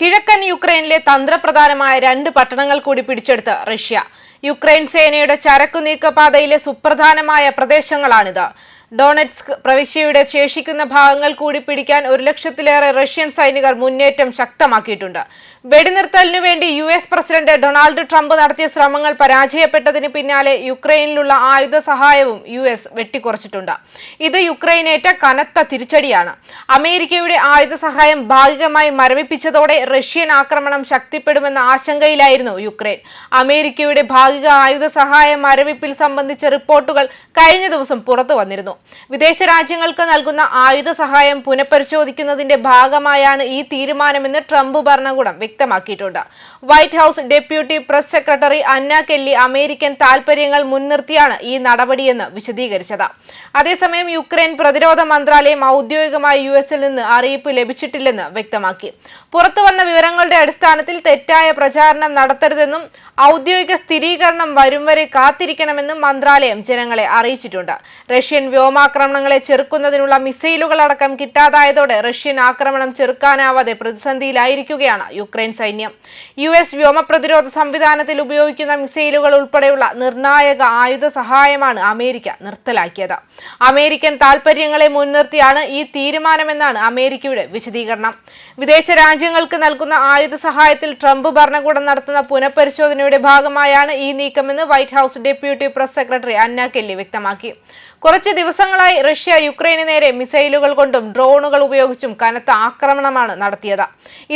കിഴക്കൻ യുക്രൈനിലെ തന്ത്രപ്രധാനമായ രണ്ട് പട്ടണങ്ങൾ കൂടി പിടിച്ചെടുത്ത് റഷ്യ. യുക്രൈൻ സേനയുടെ ചരക്കു നീക്കപാതയിലെ സുപ്രധാനമായ പ്രദേശങ്ങളാണിത്. ഡോണറ്റ്സ്ക് പ്രവിശ്യയുടെ ശേഷിക്കുന്ന ഭാഗങ്ങൾ കൂടി പിടിക്കാൻ ഒരു ലക്ഷത്തിലേറെ റഷ്യൻ സൈനികർ മുന്നേറ്റം ശക്തമാക്കിയിട്ടുണ്ട്. വെടിനിർത്തലിനു വേണ്ടി U S president Donald Trump നടത്തിയ ശ്രമങ്ങൾ പരാജയപ്പെട്ടതിന് പിന്നാലെ യുക്രൈനിലുള്ള ആയുധ സഹായവും യു എസ് വെട്ടിക്കുറച്ചിട്ടുണ്ട്. ഇത് യുക്രൈനേറ്റ കനത്ത തിരിച്ചടിയാണ്. അമേരിക്കയുടെ ആയുധ സഹായം ഭാഗികമായി മരവിപ്പിച്ചതോടെ റഷ്യൻ ആക്രമണം ശക്തിപ്പെടുമെന്ന ആശങ്കയിലായിരുന്നു യുക്രൈൻ. അമേരിക്കയുടെ ഭാഗിക ആയുധ സഹായ മരവിപ്പിൽ സംബന്ധിച്ച റിപ്പോർട്ടുകൾ കഴിഞ്ഞ ദിവസം പുറത്തു വന്നിരുന്നു. വിദേശ രാജ്യങ്ങൾക്ക് നൽകുന്ന ആയുധ സഹായം പുനഃപരിശോധിക്കുന്നതിന്റെ ഭാഗമായാണ് ഈ തീരുമാനമെന്ന് ട്രംപ് ഭരണകൂടം വ്യക്തമാക്കിയിട്ടുണ്ട്. White House deputy press secretary Anna Kelly American താൽപര്യങ്ങൾ മുൻനിർത്തിയാണ് ഈ നടപടിയെന്ന് വിശദീകരിച്ചത്. അതേസമയം യുക്രൈൻ പ്രതിരോധ മന്ത്രാലയം ഔദ്യോഗികമായി യു എസിൽ നിന്ന് അറിയിപ്പ് ലഭിച്ചിട്ടില്ലെന്ന് വ്യക്തമാക്കി. പുറത്തുവന്ന വിവരങ്ങളുടെ അടിസ്ഥാനത്തിൽ തെറ്റായ പ്രചാരണം നടത്തരുതെന്നും ഔദ്യോഗിക സ്ഥിരീകരണം വരും വരെ കാത്തിരിക്കണമെന്നും മന്ത്രാലയം ജനങ്ങളെ അറിയിച്ചിട്ടുണ്ട്. റഷ്യൻ വ്യോമാക്രമണങ്ങളെ ചെറുക്കുന്നതിനുള്ള മിസൈലുകളടക്കം കിട്ടാതായതോടെ റഷ്യൻ ആക്രമണം ചെറുക്കാനാവാതെ പ്രതിസന്ധിയിലായിരിക്കുകയാണ് യുക്രൈൻ സൈന്യം. യു എസ് വ്യോമ പ്രതിരോധ സംവിധാനത്തിൽ ഉപയോഗിക്കുന്ന മിസൈലുകൾ ഉൾപ്പെടെയുള്ള നിർണായക ആയുധ സഹായമാണ് അമേരിക്ക നിർത്തലാക്കിയത്. അമേരിക്കൻ താൽപര്യങ്ങളെ മുൻനിർത്തിയാണ് ഈ തീരുമാനമെന്നാണ് അമേരിക്കയുടെ വിശദീകരണം. വിദേശ രാജ്യങ്ങൾക്ക് നൽകുന്ന ആയുധ സഹായത്തിൽ ട്രംപ് ഭരണകൂടം നടത്തുന്ന പുനഃപരിശോധനയുടെ ഭാഗമായാണ് ഈ നീക്കമെന്ന് White House deputy press secretary Anna Kelly വ്യക്തമാക്കി. കുറച്ച് ദിവസങ്ങളായി റഷ്യ യുക്രൈന് നേരെ മിസൈലുകൾ കൊണ്ടും ഡ്രോണുകൾ ഉപയോഗിച്ചും കനത്ത ആക്രമണമാണ് നടത്തിയത്.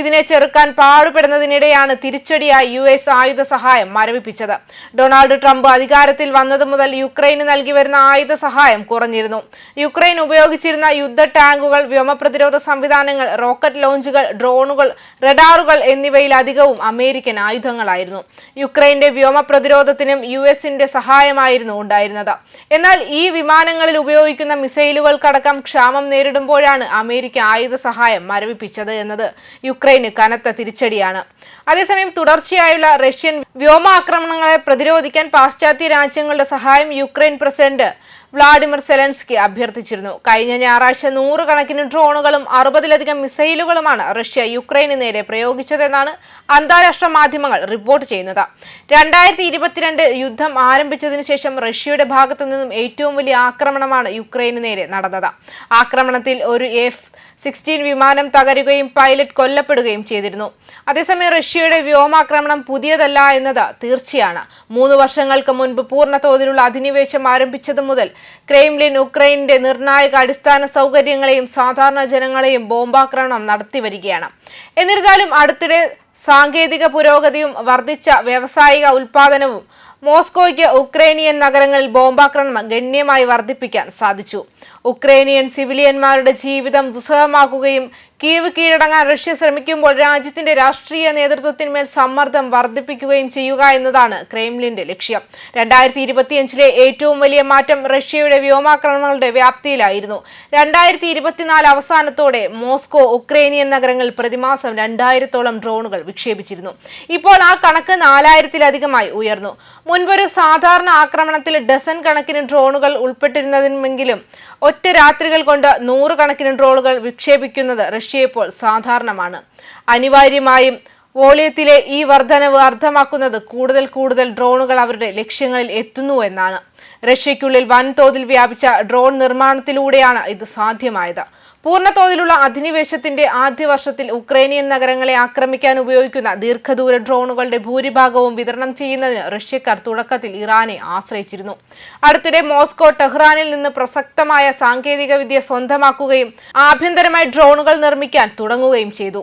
ഇതിനെ ചെറുക്കാൻ പാടുപെടുന്നതിനിടെയാണ് തിരിച്ചടിയായി യു എസ് ആയുധ സഹായം മരവിപ്പിച്ചത്. ഡൊണാൾഡ് ട്രംപ് അധികാരത്തിൽ വന്നത് മുതൽ യുക്രൈന് നൽകി വരുന്ന ആയുധ സഹായം കുറഞ്ഞിരുന്നു. യുക്രൈൻ ഉപയോഗിച്ചിരുന്ന യുദ്ധ ടാങ്കുകൾ വ്യോമപ്രതിരോധ സംവിധാനങ്ങൾ റോക്കറ്റ് ലോഞ്ചുകൾ ഡ്രോണുകൾ റഡാറുകൾ എന്നിവയിൽ അധികവും അമേരിക്കൻ ആയുധങ്ങളായിരുന്നു. യുക്രൈന്റെ വ്യോമ പ്രതിരോധത്തിനും യു എസിന്റെ സഹായമായിരുന്നു ഉണ്ടായിരുന്നത്. എന്നാൽ ഈ വിമാനങ്ങളിൽ ഉപയോഗിക്കുന്ന മിസൈലുകൾക്കടക്കം ക്ഷാമം നേരിടുമ്പോഴാണ് അമേരിക്ക ആയുധ സഹായം മരവിപ്പിച്ചത് എന്നത്. യുക്രൈന് കനത്ത തിരിച്ചടിയാണ് അതേസമയം തുടർച്ചയായുള്ള റഷ്യൻ വ്യോമാക്രമണങ്ങളെ പ്രതിരോധിക്കാൻ പാശ്ചാത്യ രാജ്യങ്ങളുടെ സഹായം യുക്രൈൻ പ്രസിഡന്റ് വ്ളാഡിമിർ സെലൻസ്കി അഭ്യർത്ഥിച്ചിരുന്നു. കഴിഞ്ഞ ഞായറാഴ്ച നൂറുകണക്കിന് ഡ്രോണുകളും അറുപതിലധികം മിസൈലുകളുമാണ് റഷ്യ യുക്രൈന് നേരെ പ്രയോഗിച്ചതെന്നാണ് അന്താരാഷ്ട്ര മാധ്യമങ്ങൾ റിപ്പോർട്ട് ചെയ്യുന്നത്. രണ്ടായിരത്തി ഇരുപത്തിരണ്ട് യുദ്ധം ആരംഭിച്ചതിനു ശേഷം റഷ്യയുടെ ഭാഗത്തു നിന്നും ഏറ്റവും വലിയ ആക്രമണമാണ് യുക്രൈന് നേരെ നടന്നത്. ആക്രമണത്തിൽ ഒരു എഫ് സിക്സ്റ്റീൻ വിമാനം തകരുകയും പൈലറ്റ് കൊല്ലപ്പെടുകയും ചെയ്തിരുന്നു. അതേസമയം റഷ്യയുടെ വ്യോമാക്രമണം പുതിയതല്ല എന്നത് തീർച്ചയാണ്. മൂന്ന് വർഷങ്ങൾക്ക് മുൻപ് പൂർണ തോതിലുള്ള അധിനിവേശം ആരംഭിച്ചതു മുതൽ ക്രെയിംലിൻ ഉക്രൈനിന്റെ നിർണായക അടിസ്ഥാന സൗകര്യങ്ങളെയും സാധാരണ ജനങ്ങളെയും ബോംബാക്രമണം നടത്തി വരികയാണ് എന്നിരുന്നാലും അടുത്തിടെ സാങ്കേതിക പുരോഗതിയും വർദ്ധിച്ച വ്യാവസായിക ഉൽപാദനവും മോസ്കോയ്ക്ക് ഉക്രൈനിയൻ നഗരങ്ങളിൽ ബോംബാക്രമണം ഗണ്യമായി വർദ്ധിപ്പിക്കാൻ സാധിച്ചു. ഉക്രൈനിയൻ സിവിലിയന്മാരുടെ ജീവിതം ദുസ്സഹമാക്കുകയും കീവ് കീഴടങ്ങാൻ റഷ്യ ശ്രമിക്കുമ്പോൾ രാജ്യത്തിന്റെ രാഷ്ട്രീയ നേതൃത്വത്തിന്മേൽ സമ്മർദ്ദം വർദ്ധിപ്പിക്കുകയും ചെയ്യുക എന്നതാണ് ക്രെംലിന്റെ ലക്ഷ്യം. രണ്ടായിരത്തി ഇരുപത്തിയഞ്ചിലെ ഏറ്റവും വലിയ മാറ്റം റഷ്യയുടെ വ്യോമാക്രമണങ്ങളുടെ വ്യാപ്തിയിലായിരുന്നു. രണ്ടായിരത്തി ഇരുപത്തിനാല് അവസാനത്തോടെ മോസ്കോ ഉക്രൈനിയൻ നഗരങ്ങളിൽ പ്രതിമാസം രണ്ടായിരത്തോളം ഡ്രോണുകൾ വിക്ഷേപിച്ചിരുന്നു. ഇപ്പോൾ ആ കണക്ക് നാലായിരത്തിലധികമായി ഉയർന്നു. മുൻപൊരു സാധാരണ ആക്രമണത്തിൽ ഡസൻ കണക്കിന് ഡ്രോണുകൾ ഉൾപ്പെട്ടിരുന്നതിനെങ്കിലും ഒറ്റ രാത്രികൾ കൊണ്ട് നൂറുകണക്കിന് ഡ്രോണുകൾ വിക്ഷേപിക്കുന്നത് റഷ്യ ഇപ്പോൾ സാധാരണമാണ്. അനിവാര്യമായും വോളിയത്തിലെ ഈ വർധനവ് അർത്ഥമാക്കുന്നത് കൂടുതൽ കൂടുതൽ ഡ്രോണുകൾ അവരുടെ ലക്ഷ്യങ്ങളിൽ എത്തുന്നു എന്നാണ്. റഷ്യയ്ക്കുള്ളിൽ വൻതോതിൽ വ്യാപിച്ച ഡ്രോൺ നിർമ്മാണത്തിലൂടെയാണ് ഇത് സാധ്യമായത്. പൂർണതോതിലുള്ള അധിനിവേശത്തിന്റെ ആദ്യ വർഷത്തിൽ ഉക്രൈനിയൻ നഗരങ്ങളെ ആക്രമിക്കാൻ ഉപയോഗിക്കുന്ന ദീർഘദൂര ഡ്രോണുകളുടെ ഭൂരിഭാഗവും വിതരണം ചെയ്യുന്നതിന് റഷ്യക്കാർ തുടക്കത്തിൽ ഇറാനെ ആശ്രയിച്ചിരുന്നു. അടുത്തിടെ മോസ്കോ ടെഹ്റാനിൽ നിന്ന് പ്രസക്തമായ സാങ്കേതികവിദ്യ സ്വന്തമാക്കുകയും ആഭ്യന്തരമായി ഡ്രോണുകൾ നിർമ്മിക്കാൻ തുടങ്ങുകയും ചെയ്തു.